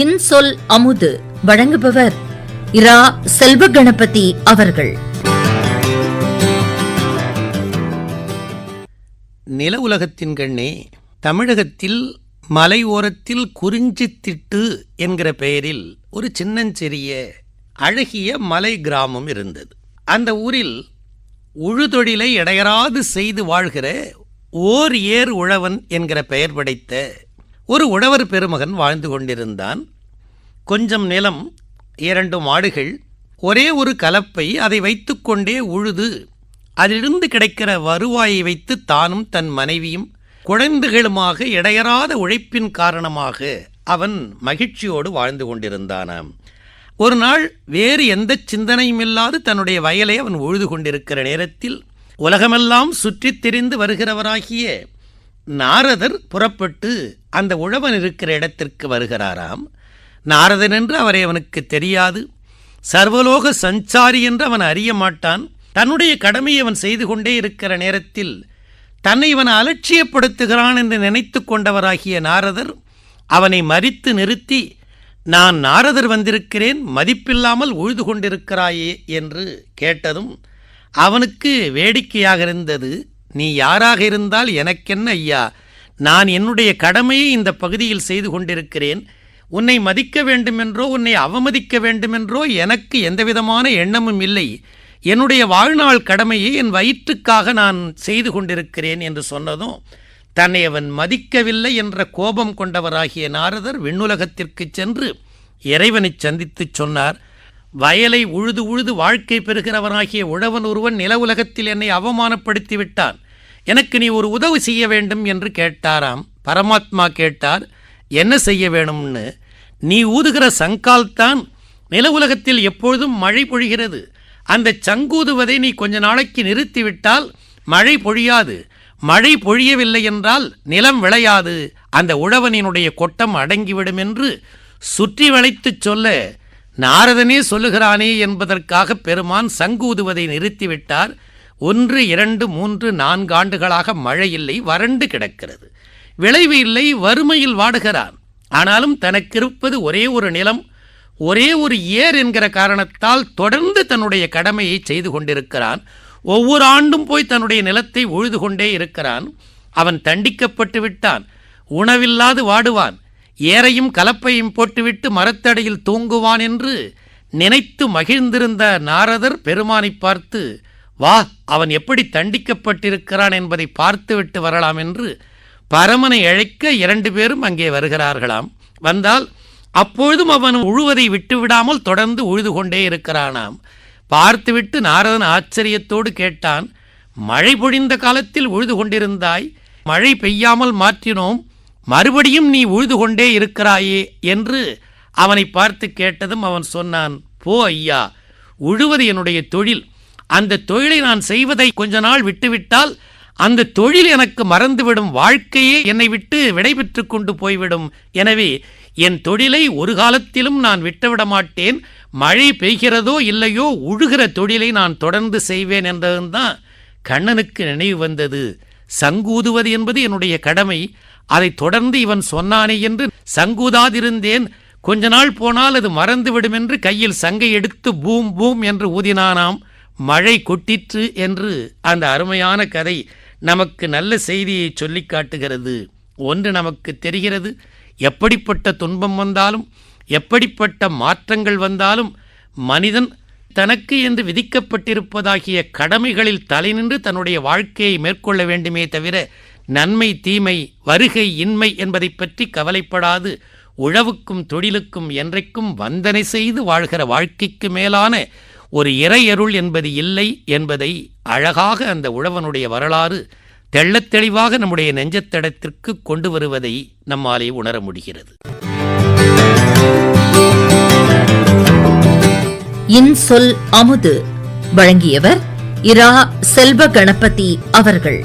இன்சொல் அமுது. வழங்குபவர் இரா செல்வ கணபதி அவர்கள். நில உலகத்தின் கண்ணே தமிழகத்தில் மலை ஓரத்தில் குறிஞ்சித்திட்டு என்கிற பெயரில் ஒரு சின்னஞ்சிறிய அழகிய மலை கிராமம் இருந்தது. அந்த ஊரில் உழுதொழிலை இடையராது செய்து வாழ்கிற ஓர் ஏர் உழவன் என்கிற பெயர் படைத்த ஒரு உழவர் பெருமகன் வாழ்ந்து கொண்டிருந்தான். கொஞ்சம் நிலம் இரண்டு மாடுகள் ஒரே ஒரு கலப்பை அதை வைத்துக்கொண்டே உழுது அதிலிருந்து கிடைக்கிற வருவாயை வைத்து தானும் தன் மனைவியும் குழந்தைகளுமாக இடையறாத உழைப்பின் காரணமாக அவன் மகிழ்ச்சியோடு வாழ்ந்து கொண்டிருந்தானாம். ஒரு நாள் வேறு எந்த சிந்தனையும் இல்லாது தன்னுடைய வயலை அவன் உழுது கொண்டிருக்கிற நேரத்தில் உலகமெல்லாம் சுற்றித் திரிந்து வருகிறவராகிய நாரதர் புறப்பட்டு அந்த உழவன் இருக்கிற இடத்திற்கு வருகிறாராம். நாரதன் என்று அவரை அவனுக்கு தெரியாது. சர்வலோக சஞ்சாரி என்று அவன் அறிய மாட்டான். தன்னுடைய கடமையை அவன் செய்து கொண்டே இருக்கிற நேரத்தில் தன்னை இவன் அலட்சியப்படுத்துகிறான் என்று நினைத்து கொண்டவராகிய நாரதர் அவனை மறித்து நிறுத்தி நான் நாரதர் வந்திருக்கிறேன் மதிப்பில்லாமல் உழுது கொண்டிருக்கிறாயே என்று கேட்டதும் அவனுக்கு வேடிக்கையாக இருந்தது. நீ யாராக இருந்தால் எனக்கென்ன ஐயா? நான் என்னுடைய கடமையை இந்த பகுதியில் செய்து கொண்டிருக்கிறேன். உன்னை மதிக்க வேண்டுமென்றோ உன்னை அவமதிக்க வேண்டுமென்றோ எனக்கு எந்தவிதமான எண்ணமும் இல்லை. என்னுடைய வாழ்நாள் கடமையை என் வயிற்றுக்காக நான் செய்து கொண்டிருக்கிறேன் என்று சொன்னதும் தன்னை அவன் மதிக்கவில்லை என்ற கோபம் கொண்டவராகிய நாரதர் விண்ணுலகத்திற்கு சென்று இறைவனைச் சந்தித்துச் சொன்னார். வயலை உழுது உழுது வாழ்க்கை பெறுகிறவனாகிய உழவன் ஒருவன் நில உலகத்தில் என்னை அவமானப்படுத்தி விட்டான் எனக்கு நீ ஒரு உதவி செய்ய வேண்டும் என்று கேட்டாராம். பரமாத்மா கேட்டார் என்ன செய்ய வேணும்னு? நீ ஊதுகிற சங்கால்தான் நில உலகத்தில் எப்பொழுதும் மழை பொழிகிறது. அந்த சங்கூதுவதை நீ கொஞ்ச நாளைக்கு நிறுத்திவிட்டால் மழை பொழியாது. மழை பொழியவில்லை என்றால் நிலம் விளையாது. அந்த உழவனினுடைய கொட்டம் அடங்கிவிடும் என்று சுற்றி வளைத்துச் சொல்ல நாரதனே சொல்லுகிறானே என்பதற்காக பெருமான் சங்கூதுவதை நிறுத்திவிட்டார். ஒன்று இரண்டு மூன்று நான்கு ஆண்டுகளாக மழை இல்லை வறண்டு கிடக்கிறது. விளைவு இல்லை வறுமையில் வாடுகிறான். ஆனாலும் தனக்கிருப்பது ஒரே ஒரு நிலம் ஒரே ஒரு ஏர் என்கிற காரணத்தால் தொடர்ந்து தன்னுடைய கடமையை செய்து கொண்டிருக்கிறான். ஒவ்வொரு ஆண்டும் போய் தன்னுடைய நிலத்தை உழுது கொண்டே இருக்கிறான். அவன் தண்டிக்கப்பட்டு விட்டான். உணவில்லாது வாடுவான். ஏரையும் கலப்பையும் போட்டுவிட்டு மரத்தடியில் தூங்குவான் என்று நினைத்து மகிழ்ந்திருந்த நாரதர் பெருமானை பார்த்து வா அவன் எப்படி தண்டிக்கப்பட்டிருக்கிறான் என்பதை பார்த்துவிட்டு வரலாம் என்று பரமனை அழைக்க இரண்டு பேரும் அங்கே வருகிறார்களாம். வந்தால் அப்பொழுதும் அவன் உழுவதை விட்டுவிடாமல் தொடர்ந்து உழுது கொண்டே இருக்கிறானாம். பார்த்துவிட்டு நாரதன் ஆச்சரியத்தோடு கேட்டான் மழை பொழிந்த காலத்தில் உழுது கொண்டிருந்தாய் மழை பெய்யாமல் மாற்றினோம் மறுபடியும் நீ உழுது கொண்டே இருக்கிறாயே என்று அவனை பார்த்து கேட்டதும் அவன் சொன்னான் போ ஐயா உழுவது என்னுடைய தொழில். அந்த தொழிலை நான் செய்வதை கொஞ்ச நாள் விட்டுவிட்டால் அந்த தொழில் எனக்கு மறந்துவிடும். வாழ்க்கையே என்னை விட்டு விடைபெற்று கொண்டு போய்விடும். எனவே என் தொழிலை ஒரு காலத்திலும் நான் விட்டுவிட மாட்டேன் மழை பெய்கிறதோ இல்லையோ உழுகிற தொழிலை நான் தொடர்ந்து செய்வேன் என்றதுதான் கண்ணனுக்கு நினைவு வந்தது. சங்கூதுவது என்பது என்னுடைய கடமை. அதை தொடர்ந்து இவன் சொன்னானே என்று சங்கூதாதிருந்தேன். கொஞ்ச நாள் போனால் அது மறந்துவிடும் என்று கையில் சங்கை எடுத்து பூம் பூம் என்று ஊதினானாம். மழை கொட்டிற்று என்று அந்த அருமையான கதை நமக்கு நல்ல செய்தியை சொல்லிக் காட்டுகிறது. ஒன்று நமக்கு தெரிகிறது. எப்படிப்பட்ட துன்பம் வந்தாலும் எப்படிப்பட்ட மாற்றங்கள் வந்தாலும் மனிதன் தனக்கு என்று விதிக்கப்பட்டிருப்பதாகிய கடமைகளில் தலைநின்று தன்னுடைய வாழ்க்கையை மேற்கொள்ள வேண்டுமே தவிர நன்மை தீமை வருகை இன்மை என்பதை பற்றி கவலைப்படாது. உழவுக்கும் தொழிலுக்கும் என்றைக்கும் வந்தனை செய்து வாழ்கிற வாழ்க்கைக்கு மேலான ஒரு இறையருள் என்பது இல்லை என்பதை அழகாக அந்த உழவனுடைய வரலாறு தெள்ளத் தெளிவாக நம்முடைய நெஞ்சத்தடத்திற்கு கொண்டு வருவதை நம்மாலே உணர முடிகிறது. இன்சொல் அமுது. வழங்கியவர் இரா செல்வ கணபதி அவர்கள்.